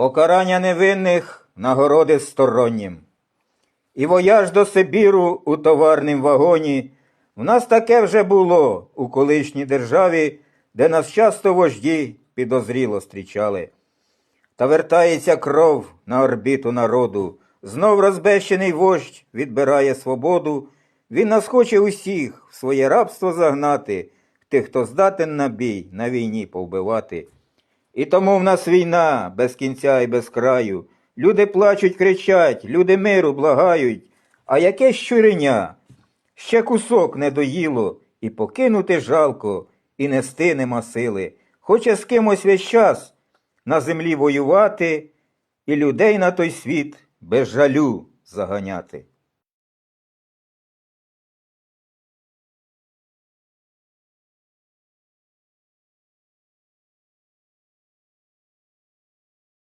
Покарання невинних нагороди стороннім. І вояж до Сибіру у товарним вагоні. В нас таке вже було у колишній державі, де нас часто вожді підозріло зустрічали. Та вертається кров на орбіту народу. Знов розбещений вождь відбирає свободу. Він нас хоче усіх в своє рабство загнати, тих, хто здатен на бій, на війні повбивати. І тому в нас війна без кінця і без краю. Люди плачуть, кричать, люди миру благають. А яке щуреня? Ще кусок не доїло, і покинути жалко, і нести нема сили. Хоче з кимось весь час на землі воювати, і людей на той світ без жалю заганяти.